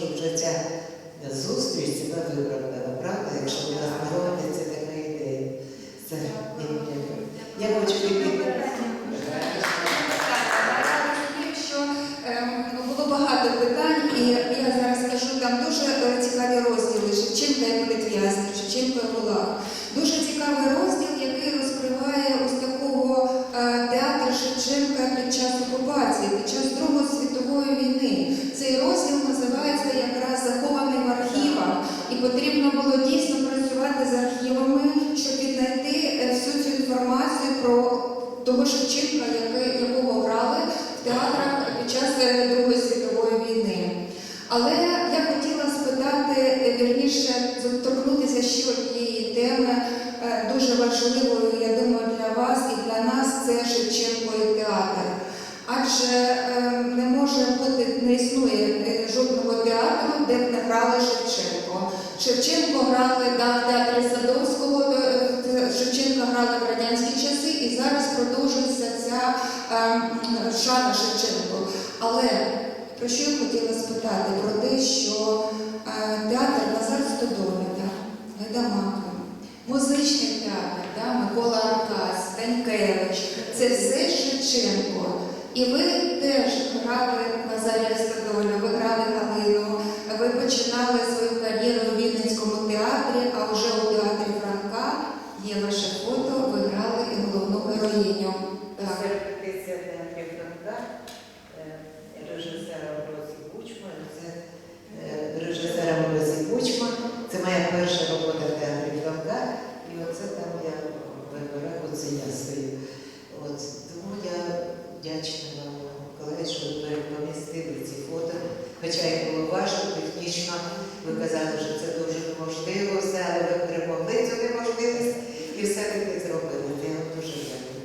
що вже ця зустріч себе виправдала, правда? Якщо у нас народиться така ідея. Це я хочу підтримати. Що ем, було багато питань, і я зараз скажу, там дуже е, цікаві розділи Шевченка і політв'язні, Шевченко і Гулаг. Дуже цікавий розділ, який розкриває ось такого е, театр Шевченка під час окупації, під час Другої світової війни. Цей розділ називається якраз захований в архівах, і потрібно було дійсно працювати з архівами, щоб віднайти е, всю цю інформацію про того Шевченка, який- якого грали в театрах під час е, Другої світової війни. Але я хотіла спитати, е, вірніше, торкнутися ще однієї теми, е, дуже важливою, я думаю, для вас і для нас це Шевченко і театр. Адже е, не може бути, не існує е, жодного театру, де б не грали Шевченко. Шевченко грали да, в театрі Садовського, е, е, Шевченка грали в радянські часи, і зараз продовжується ця е, шана Шевченко. Але про що я хотіла спитати? Про те, що е, театр Назар Стодоля, Гайдамака, музичний театр, да, Микола Аркас, Танькевич, це все Шевченко. І ви теж грали Назарія Стодоля, ви грали Галину, ви починали свою кар'єру у Вінницькому театрі, а вже у театрі Франка є ваше фото, ви грали і головну героїню. Так. Це репетиція театрів Франка, е, режисера Розі Бучма. Це е, режисера Розі Бучма. Це моя перша робота в театрі Франка. І оце там я вибираю, оце я стою. От, тому я вдячна вам, колеги, що ви помістили ці фото. Хоча було важко технічно, ви казали, що це дуже неможливо, все, але ви перемогли цю неможливість і все-таки зробили. Я вам дуже дякую.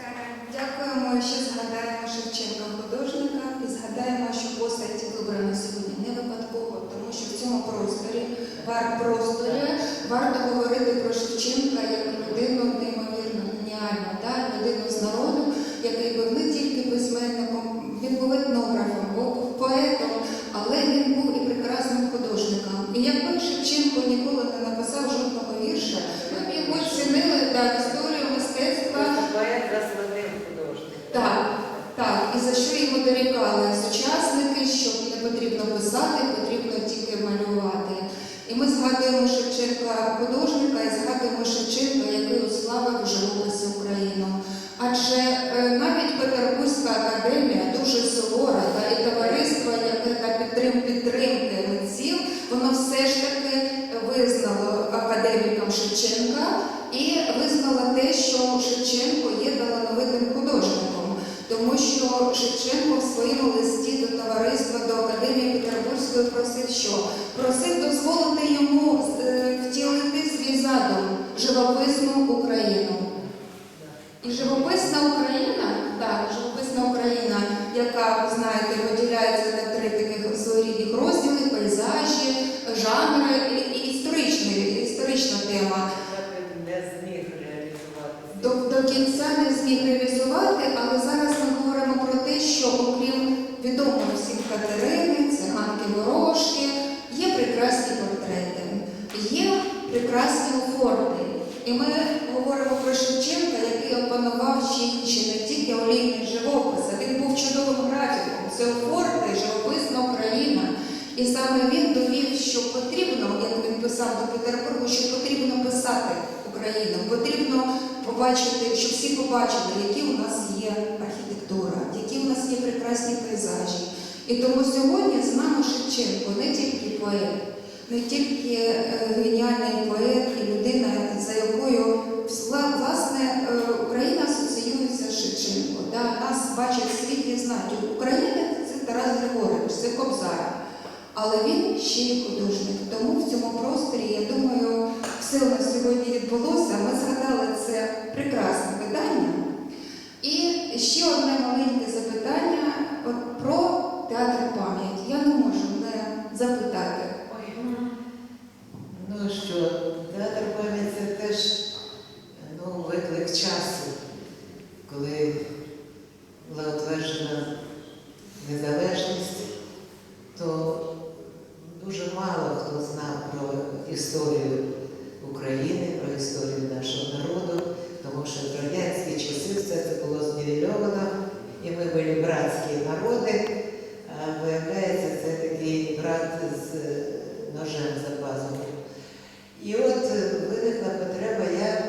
Е, Дякуємо, що згадаємо Шевченка художника і згадаємо, що постать вибрана сьогодні не випадково, тому що в цьому просторі, вар просторі, варто говорити про Шевченка як людину неймовірно геніальну, да? людину з народу, який був не тільки письменником, він був етнографом, був поетом, але він був і прекрасним художником. І якби Шевченко ніколи не написав жодного вірша, ми б його цінили так, історію мистецтва. Поет засланив художник. Так, так. І за що йому дорікали сучасники, що не потрібно писати, потрібно тільки малювати. І ми згадуємо Шевченка художника і згадуємо Шевченка, який уславив живописі Україну. Адже е, навіть Петербурзька академія дуже сувора, та і товариство, яке та підтрим підтримки митців, воно все ж таки визнало академіком Шевченка і визнало те, що Шевченко є талановитим художником, тому що Шевченко в своєму листі до товариства, до Академії Петербурзької просив, що просив дозволити йому е, втілити свій задум живописну Україну. І живописна Україна, так, живописна Україна, яка, ви знаєте, поділяється на три таких своєрідних розділи, пейзажі, жанри і, і історичні, історична тема. не зміг реалізувати. До, до кінця не зміг реалізувати, але зараз ми говоримо про те, що окрім відомої всім Катерини, циганки Морошки, є прекрасні портрети, є прекрасні оформи. І ми говоримо про Шевченка, який опанував ще інші не тільки олійний живопис, а він був чудовим графіком. Це оформи, живописна Україна. І саме він довів, що потрібно, як він писав до Петербургу, що потрібно писати Україну, потрібно побачити, щоб всі побачили, які у нас є архітектура, які у нас є прекрасні пейзажі. І тому сьогодні з нами Шевченко не тільки поет, не тільки е, геніальний поет і людина, за якою власне е, Україна асоціюється з Шевченко. Да? Нас бачать в світі знають. Україна це Тарас Григорович, це Кобзар. Але він ще й художник. Тому в цьому просторі, я думаю, все у нас сьогодні відбулося. Ми згадали це прекрасне видання. І ще одне маленьке запитання от про театр пам'ять. Я не можу не запитати. Ой, ну що, театр пам'ять це теж ну, виклик часу, коли була утверджена незалежність, то про історію нашого народу, тому що в радянські часи все це було знівельовано, і ми були братські народи, а виявляється, це такий брат з е, ножем за пазухою. І от е, виникла потреба, я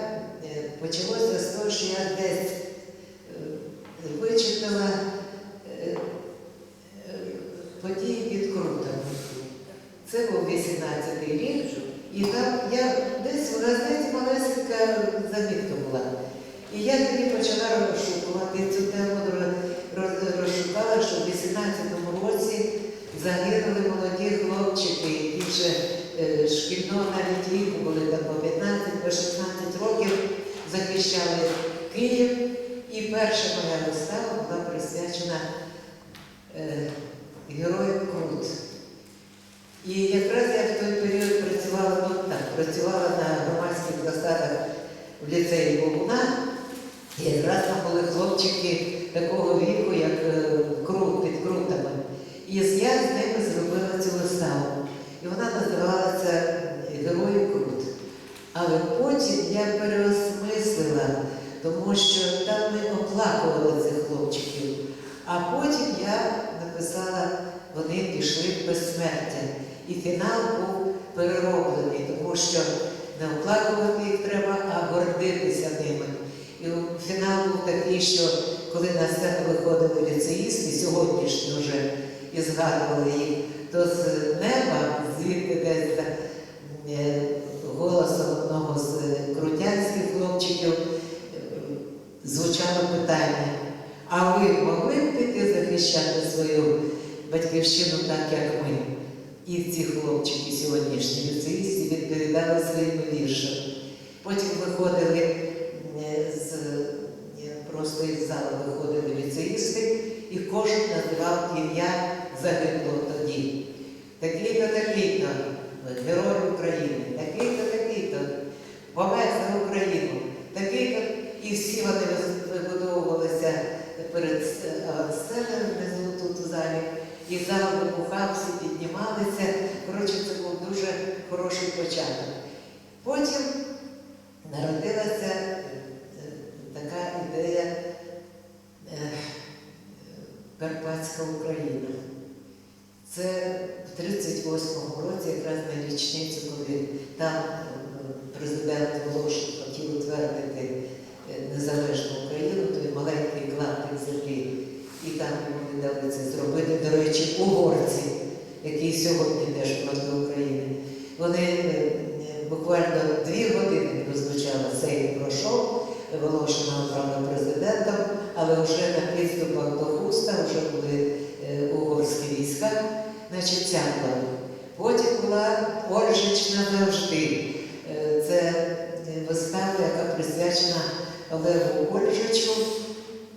е, почалося з того, що я десь вичитала події під Крутом. Це був 18-й рік, і там я десь в газеті малесенька замітка була. І я тоді почала розшукувати цю тему, 2016 році загинули молоді хлопчики, які вже е, шкільного навіть віку були там по 15-16 років, захищали Київ. І перша моя вистава була присвячена е, Герою Крут. І якраз я в той період працювала тут так, працювала на громадських засадах в ліцеї Богуна. І якраз там були хлопчики такого віку, як е, тому що там ми оплакували цих хлопчиків. А потім я написала, вони пішли в безсмертя. І фінал був перероблений, тому що не оплакувати їх треба, а гордитися ними. І фінал був такий, що коли на сцену виходили ліцеїсти, сьогоднішні вже, і згадували їх, то з неба, звідти десь за е, голосом одного з е, крутянських хлопчиків е, звучало питання. А ви могли б піти захищати свою батьківщину так, як ми? І ці хлопчики сьогоднішні ліцеїсти відповідали своїми віршами. Потім виходили е, з е, просто із залу виходили ліцеїсти, і кожен називав ім'я загиблого тоді. Такий-то, такий-то, герой України, такий-то, такий-то, помер за Україну, такий-то, і всі вони вибудовувалися перед с- авансценою внизу тут у залі. І зал вибухав, всі піднімалися. Коротше, це був дуже хороший початок. Потім народилася е, така ідея е, Карпатська Україна. Це в 38-му році, якраз на річницю, коли там е, президент Волошин хотів утвердити незалежну Україну, той маленький клаптик землі, і там йому не дали це зробити. До речі, які сьогодні теж проти України. Вони е, е, буквально дві години прозвучало Сейм пройшов, Волошина обрали президентом, але вже на підступах до Хуста вже були е, угорські війська, значить ця. Потім була Ольжич назавжди. Е, Це вистава, яка присвячена Олегу Ольжичу,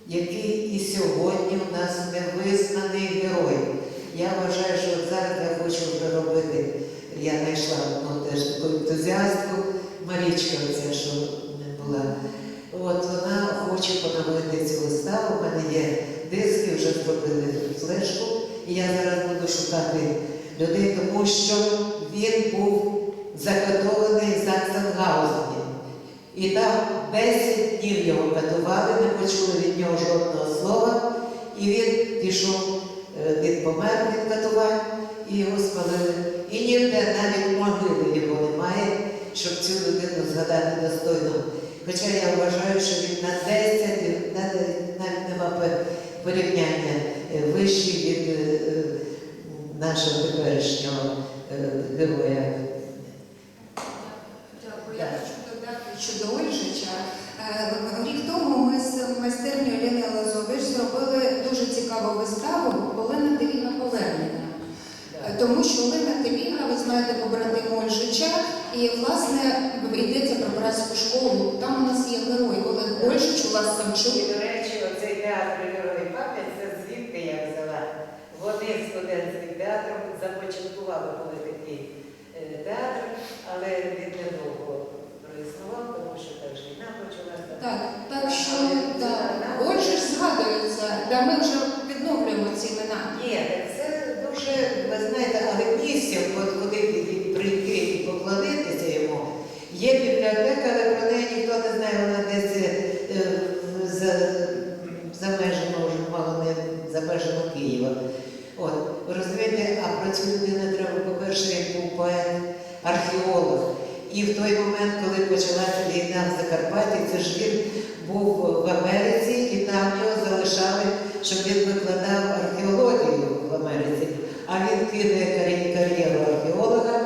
який і сьогодні у нас невизнаний герой. Я вважаю, що от зараз я хочу вже робити. Я знайшла одну теж таку ентузіастку, Марічка, оця, що була. От вона хоче поновити цю виставу. У мене є диски, вже зробили флешку. І я зараз буду шукати людей, тому що він був закатований в Саксенгаузені. І там 10 днів його катували, не почули від нього жодного слова. І він пішов, він помер від катувань, і його спалили. І ніде навіть могили його немає, щоб цю людину згадати достойно. Хоча я вважаю, що він на 10, навіть нема порівняння е, вищий від е, е, нашого теперішнього е, героя. Дякую. Я хочу додати щодо Ольжича. Е, Рік тому ми з майстернею Олени Лазович зробили дуже цікаву виставу Олена Теліна повернення. Е, Тому що Олена Теліна, ви знаєте, побратим Ольжича, і власне братську школу. Там у нас є герой Олег Ольжич, у вас Самчук. І, до речі, оцей театр Герої пам'ять, це звідки я взяла. Вони з студентським театром започаткували коли такий е, театр, але він недовго проіснував, тому що теж війна почалася. Так, так що да, Ольжич згадується, да, ми вже відновлюємо ці імена. Ні, це дуже, ви знаєте, але місце, от куди прийти і поклонитися йому, Є бібліотека, але про неї ніхто не знає, вона десь е, за, за межами, вже мало не за межами Києва. От, розумієте, а про цю людину треба, по-перше, як був поет, археолог. І в той момент, коли почалася війна в Закарпатті, це ж він був в Америці, і там його залишали, щоб він викладав археологію в Америці. А він кидає кар'є- кар'єру археолога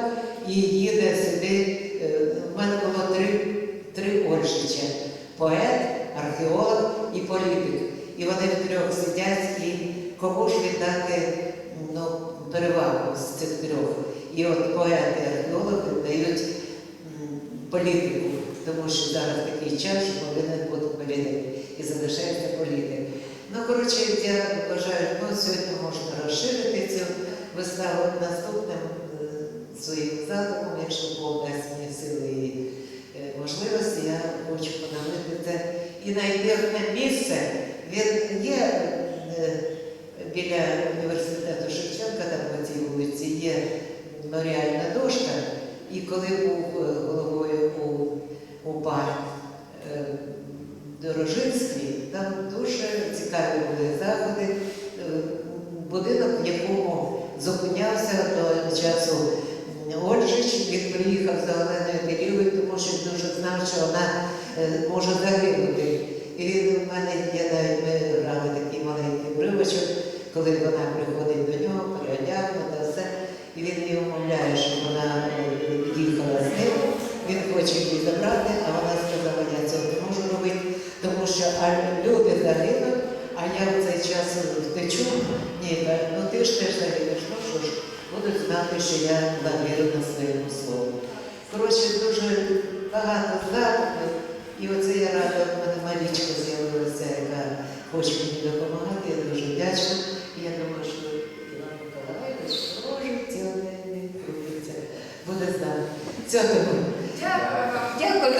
і їде сюди. Е, У мене було три, три Ольшича: поет, археолог і політик. І вони втрьох сидять і кому ж віддати ну, перевагу з цих трьох. І от поети, археологи дають м, політику, тому що зараз такий час, що повинен бути політик і залишається політик. Ну, коротше, я вважаю, ну, сьогодні можна розширити цю виставу наступним е, своїм задумом, якщо Бог дасть сили і е, можливості, я хочу поновити це і знайти місце. Він є е, біля університету Шевченка, там по цій вулиці є меморіальна дошка. І коли був головою у, у парк е, Дорожинський, там дуже цікаві були заходи. Е, Будинок, в якому зупинявся до часу Ольжич, він приїхав за Оленою Дерівою, тому що він дуже знав, що вона е, може загинути. І він в мене є навіть ми грали такий маленький уривочок, коли вона приходить до нього, переодягнута, все. І він її умовляє, що вона їхала з ним, він хоче її забрати, а вона сказала, я цього не можу робити, тому що люди загинуть, а я в цей час втечу. Ні, ну ти ж теж загинеш, ну що ж, будуть знати, що я була вірна своєму слову. Коротше, дуже багато задумів. І оце я рада, в мене Марічка з'явилася, яка хоче мені допомагати. Я дуже вдячна. Я думаю, що Іван Миколаївич прожить цілий день. Буде з нами. Цього. Дякую. Дякую,